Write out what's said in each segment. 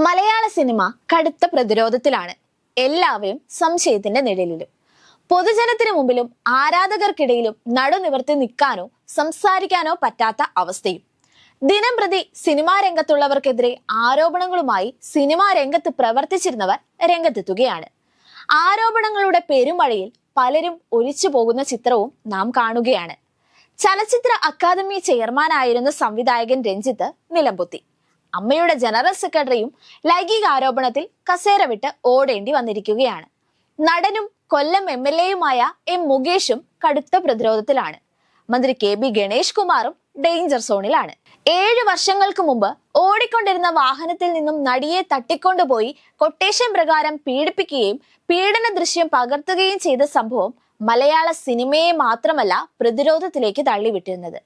മലയാള cinema കടുത്ത പ്രതിരോധത്തിലാണ് എല്ലാവരും സംശയത്തിന്റെ നിഴലിലും. പൊതുജനത്തിന് മുമ്പിലും ആരാധകർക്കിടയിലും നടുനിവർത്തി നിൽക്കാനോ സംസാരിക്കാനോ പറ്റാത്ത അവസ്ഥയും. ദിനം പ്രതി സിനിമാ രംഗത്തുള്ളവർക്കെതിരെ ആരോപണങ്ങളുമായി സിനിമാ രംഗത്ത് പ്രവർത്തിച്ചിരുന്നവർ രംഗത്തെത്തുകയാണ്. ആരോപണങ്ങളുടെ പെരുമഴയിൽ പലരും ഒഴിച്ചു പോകുന്ന ചിത്രവും നാം കാണുകയാണ്. ചലച്ചിത്ര അക്കാദമി ചെയർമാനായിരുന്ന സംവിധായകൻ രഞ്ജിത്ത് നിലംപൊത്തി. അമ്മയുടെ ജനറൽ സെക്രട്ടറിയും ലൈംഗിക ആരോപണത്തിൽ കസേര വിട്ട് ഓടേണ്ടി വന്നിരിക്കുകയാണ്. നടനും കൊല്ലം എം എൽ എയുമായ എം മുകേഷും കടുത്ത പ്രതിരോധത്തിലാണ്. മന്ത്രി കെ ബി ഗണേഷ് കുമാറും ഡേഞ്ചർ സോണിലാണ്. ഏഴ് വർഷങ്ങൾക്ക് മുമ്പ് ഓടിക്കൊണ്ടിരുന്ന വാഹനത്തിൽ നിന്നും നടിയെ തട്ടിക്കൊണ്ടുപോയി കൊട്ടേഷൻ പ്രകാരം പീഡിപ്പിക്കുകയും പീഡന ദൃശ്യം പകർത്തുകയും ചെയ്ത സംഭവം മലയാള സിനിമയെ മാത്രമല്ല പ്രതിരോധത്തിലേക്ക് തള്ളിവിട്ടിരുന്നത്.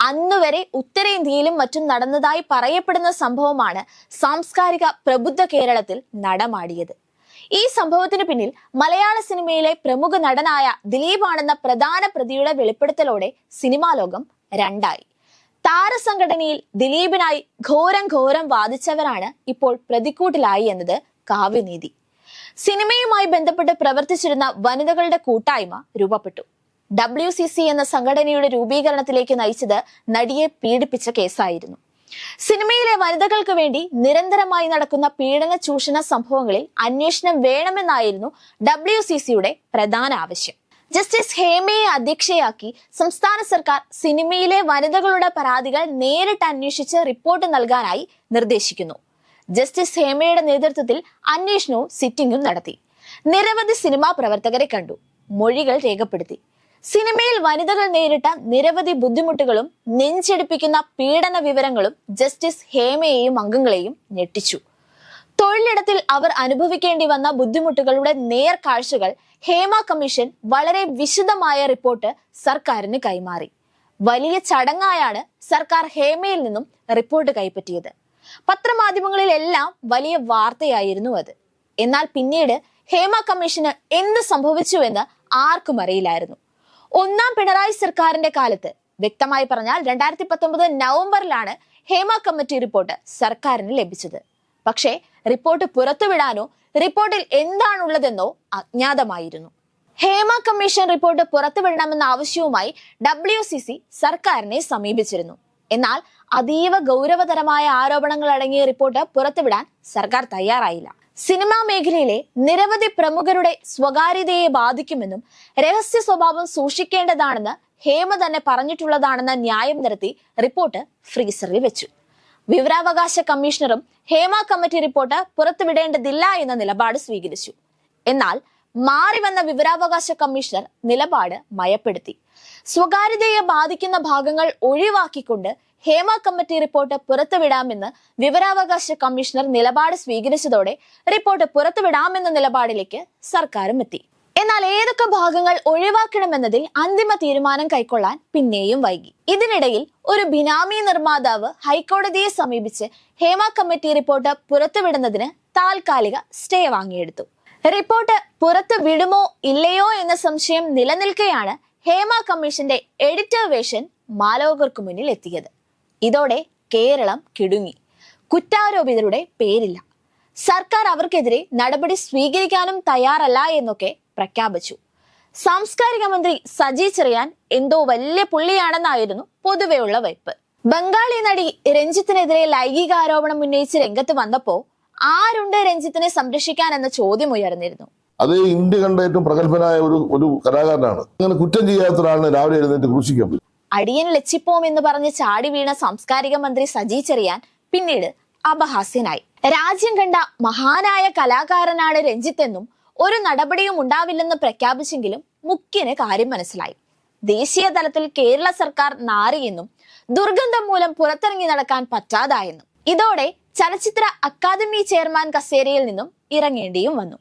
അന്നുവരെ ഉത്തരേന്ത്യയിലും മറ്റും നടന്നതായി പറയപ്പെടുന്ന സംഭവമാണ് സാംസ്കാരിക പ്രബുദ്ധ കേരളത്തിൽ നടമാടിയത്. ഈ സംഭവത്തിന് പിന്നിൽ മലയാള സിനിമയിലെ പ്രമുഖ നടനായ ദിലീപാണെന്ന പ്രധാന പ്രതിയുടെ വെളിപ്പെടുത്തലോടെ സിനിമാ ലോകം രണ്ടായി. താരസംഘടനയിൽ ദിലീപിനായി ഘോരം ഘോരം വാദിച്ചവരാണ് ഇപ്പോൾ പ്രതിക്കൂട്ടിലായി എന്നത് കാവ്യനീതി. സിനിമയുമായി ബന്ധപ്പെട്ട് പ്രവർത്തിച്ചിരുന്ന വനിതകളുടെ കൂട്ടായ്മ രൂപപ്പെട്ടു. ഡബ്ല്യു സി സി എന്ന സംഘടനയുടെ രൂപീകരണത്തിലേക്ക് നയിച്ചത് നടിയെ പീഡിപ്പിച്ച കേസായിരുന്നു. സിനിമയിലെ വനിതകൾക്ക് വേണ്ടി നിരന്തരമായി നടക്കുന്ന പീഡന ചൂഷണ സംഭവങ്ങളിൽ അന്വേഷണം വേണമെന്നായിരുന്നു ഡബ്ല്യു സി സിയുടെ പ്രധാന ആവശ്യം. ജസ്റ്റിസ് ഹേമയെ അധ്യക്ഷയാക്കി സംസ്ഥാന സർക്കാർ സിനിമയിലെ വനിതകളുടെ പരാതികൾ നേരിട്ട് അന്വേഷിച്ച് റിപ്പോർട്ട് നൽകാനായി നിർദ്ദേശിക്കുന്നു. ജസ്റ്റിസ് ഹേമയുടെ നേതൃത്വത്തിൽ അന്വേഷണവും സിറ്റിംഗും നടത്തി. നിരവധി സിനിമാ പ്രവർത്തകരെ കണ്ടു. മൊഴികൾ രേഖപ്പെടുത്തി. സിനിമയിൽ വനിതകൾ നേരിട്ട നിരവധി ബുദ്ധിമുട്ടുകളും നെഞ്ചെടുപ്പിക്കുന്ന പീഡന വിവരങ്ങളും ജസ്റ്റിസ് ഹേമയെയും അംഗങ്ങളെയും ഞെട്ടിച്ചു. തൊഴിലിടത്തിൽ അവർ അനുഭവിക്കേണ്ടി വന്ന ബുദ്ധിമുട്ടുകളുടെ നേർക്കാഴ്ചകൾ ഹേമ കമ്മീഷൻ വളരെ വിശദമായ റിപ്പോർട്ട് സർക്കാരിന് കൈമാറി. വലിയ ചടങ്ങായാണ് സർക്കാർ ഹേമയിൽ നിന്നും റിപ്പോർട്ട് കൈപ്പറ്റിയത്. പത്രമാധ്യമങ്ങളിലെല്ലാം വലിയ വാർത്തയായിരുന്നു അത്. എന്നാൽ പിന്നീട് ഹേമ കമ്മീഷന് എന്ത് സംഭവിച്ചുവെന്ന് ആർക്കും അറിയില്ലായിരുന്നു. ഒന്നാം പിണറായി സർക്കാരിന്റെ കാലത്ത്. വ്യക്തമായി പറഞ്ഞാൽ രണ്ടായിരത്തി പത്തൊമ്പത് നവംബറിലാണ് ഹേമ കമ്മിറ്റി റിപ്പോർട്ട് സർക്കാരിന് ലഭിച്ചത്. പക്ഷേ റിപ്പോർട്ട് പുറത്തുവിടാനോ റിപ്പോർട്ടിൽ എന്താണുള്ളതെന്നോ അജ്ഞാതമായിരുന്നു. ഹേമ കമ്മീഷൻ റിപ്പോർട്ട് പുറത്തുവിടണമെന്ന ആവശ്യവുമായി ഡബ്ല്യു സി സി സർക്കാരിനെ സമീപിച്ചിരുന്നു. എന്നാൽ അതീവ ഗൗരവതരമായ ആരോപണങ്ങൾ അടങ്ങിയ റിപ്പോർട്ട് പുറത്തുവിടാൻ സർക്കാർ തയ്യാറായില്ല. സിനിമാ മേഖലയിലെ നിരവധി പ്രമുഖരുടെ സ്വകാര്യതയെ ബാധിക്കുമെന്നും രഹസ്യ സ്വഭാവം സൂക്ഷിക്കേണ്ടതാണെന്ന് ഹേമ തന്നെ പറഞ്ഞിട്ടുള്ളതാണെന്ന ന്യായം നിരത്തി റിപ്പോർട്ട് ഫ്രീസറിൽ വെച്ചു. വിവരാവകാശ കമ്മീഷണറും ഹേമ കമ്മിറ്റി റിപ്പോർട്ട് പുറത്തുവിടേണ്ടതില്ല എന്ന നിലപാട് സ്വീകരിച്ചു. എന്നാൽ മാറി വന്ന വിവരാവകാശ കമ്മീഷണർ നിലപാട് മയപ്പെടുത്തി. സ്വകാര്യതയെ ബാധിക്കുന്ന ഭാഗങ്ങൾ ഒഴിവാക്കിക്കൊണ്ട് ഹേമ കമ്മിറ്റി റിപ്പോർട്ട് പുറത്തുവിടാമെന്ന് വിവരാവകാശ കമ്മീഷണർ നിലപാട് സ്വീകരിച്ചതോടെ റിപ്പോർട്ട് പുറത്തുവിടാമെന്ന നിലപാടിലേക്ക് സർക്കാരും എത്തി. എന്നാൽ ഏതൊക്കെ ഭാഗങ്ങൾ ഒഴിവാക്കണമെന്നതിൽ അന്തിമ തീരുമാനം കൈക്കൊള്ളാൻ പിന്നെയും വൈകി. ഇതിനിടയിൽ ഒരു ബിനാമി നിർമ്മാതാവ് ഹൈക്കോടതിയെ സമീപിച്ച് ഹേമ കമ്മിറ്റി റിപ്പോർട്ട് പുറത്തുവിടുന്നതിന് താൽക്കാലിക സ്റ്റേ വാങ്ങിയെടുത്തു. റിപ്പോർട്ട് പുറത്തു വിടുമോ ഇല്ലയോ എന്ന സംശയം നിലനിൽക്കെയാണ് ഹേമ കമ്മീഷന്റെ എഡിറ്റർ വേഷൻ മാലോകർക്ക് മുന്നിൽ എത്തിയത്. ഇതോടെ കേരളം കിടുങ്ങി. കുറ്റാരോപിതരുടെ പേരില്ല. സർക്കാർ അവർക്കെതിരെ നടപടി സ്വീകരിക്കാനും തയ്യാറല്ല എന്നൊക്കെ പ്രഖ്യാപിച്ചു. സാംസ്കാരിക മന്ത്രി സജി ചെറിയാൻ എന്തോ വലിയ പുള്ളിയാണെന്നായിരുന്നു പൊതുവെയുള്ള വയ്പ് ബംഗാളി നടി രഞ്ജിത്തിനെതിരെ ലൈംഗിക ആരോപണം ഉന്നയിച്ച് രംഗത്ത് വന്നപ്പോ ആരുണ്ട് രഞ്ജിത്തിനെ സംരക്ഷിക്കാൻ എന്ന ചോദ്യം ഉയർന്നിരുന്നു. അത് ഇന്ത്യ കണ്ട ഏറ്റവും പ്രഗത്ഭനായ ഒരു ഒരു കലാകാരനാണ്. അങ്ങനെ കുറ്റം ചെയ്യാത്ത ഒരാളിനെ രാവിലെ എഴുന്നേറ്റ് ക്രൂശിക്കാൻ അടിയൻ ലച്ചിപ്പോം എന്ന് പറഞ്ഞ് ചാടി വീണ സാംസ്കാരിക മന്ത്രി സജി ചെറിയാൻ പിന്നീട് അപഹാസ്യനായി. രാജ്യം കണ്ട മഹാനായ കലാകാരനാണ് രഞ്ജിത്ത് എന്നും ഒരു നടപടിയും ഉണ്ടാവില്ലെന്ന് പ്രഖ്യാപിച്ചെങ്കിലും മുഖ്യന് കാര്യം മനസ്സിലായി. ദേശീയ തലത്തിൽ കേരള സർക്കാർ നാറിയെന്നും ദുർഗന്ധം മൂലം പുറത്തിറങ്ങി നടക്കാൻ പറ്റാതായെന്നും. ഇതോടെ ചലച്ചിത്ര അക്കാദമി ചെയർമാൻ കസേരയിൽ നിന്നും ഇറങ്ങേണ്ടിയും വന്നു.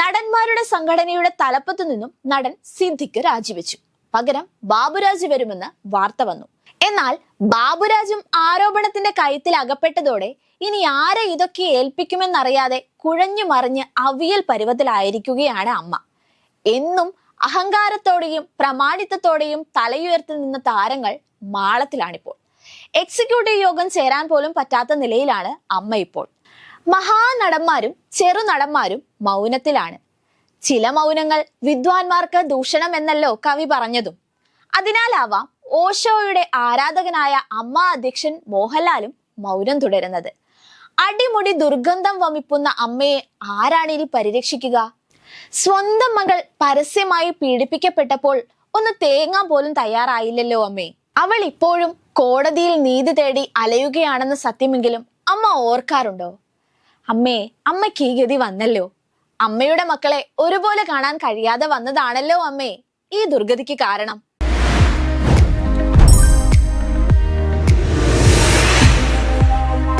നടന്മാരുടെ സംഘടനയുടെ തലപ്പത്തു നിന്നും നടൻ സിദ്ധിക്ക് രാജിവെച്ചു. പകരം ബാബുരാജ് വരുമെന്ന് വാർത്ത വന്നു. എന്നാൽ ബാബുരാജും ആരോപണത്തിന്റെ കയത്തിൽ അകപ്പെട്ടതോടെ ഇനി ആരെ ഇതൊക്കെ ഏൽപ്പിക്കുമെന്നറിയാതെ കുഴഞ്ഞു മറിഞ്ഞ് അവിയൽ പരുവത്തിലായിരിക്കുകയാണ് അമ്മ. എന്നും അഹങ്കാരത്തോടെയും പ്രമാണിത്വത്തോടെയും തലയുയർത്തി നിന്ന താരങ്ങൾ മാളത്തിലാണിപ്പോൾ. എക്സിക്യൂട്ടീവ് യോഗം ചേരാൻ പോലും പറ്റാത്ത നിലയിലാണ് അമ്മ ഇപ്പോൾ. മഹാനടന്മാരും ചെറുനടന്മാരും മൗനത്തിലാണ്. ചില മൗനങ്ങൾ വിദ്വാൻമാർക്ക് ദൂഷണം എന്നല്ലോ കവി പറഞ്ഞതും. അതിനാലാവാം ഓഷോയുടെ ആരാധകനായ അമ്മ അധ്യക്ഷൻ മോഹൻലാലും മൗനം തുടരുന്നത്. അടിമുടി ദുർഗന്ധം വമിപ്പുന്ന അമ്മയെ ആരാണിനി പരിരക്ഷിക്കുക? സ്വന്തം മകൾ പരസ്യമായി പീഡിപ്പിക്കപ്പെട്ടപ്പോൾ ഒന്ന് തേങ്ങാൻ പോലും തയ്യാറായില്ലല്ലോ അമ്മേ. അവൾ ഇപ്പോഴും കോടതിയിൽ നീതി തേടി അലയുകയാണെന്ന് സത്യമെങ്കിലും അമ്മ ഓർക്കാറുണ്ടോ? അമ്മേ അമ്മയ്ക്ക് ഈ ഗതി വന്നല്ലോ. അമ്മയുടെ മക്കളെ ഒരുപോലെ കാണാൻ കഴിയാതെ വന്നതാണല്ലോ അമ്മേ. ഈ ദുർഗതിക്ക് കാരണം.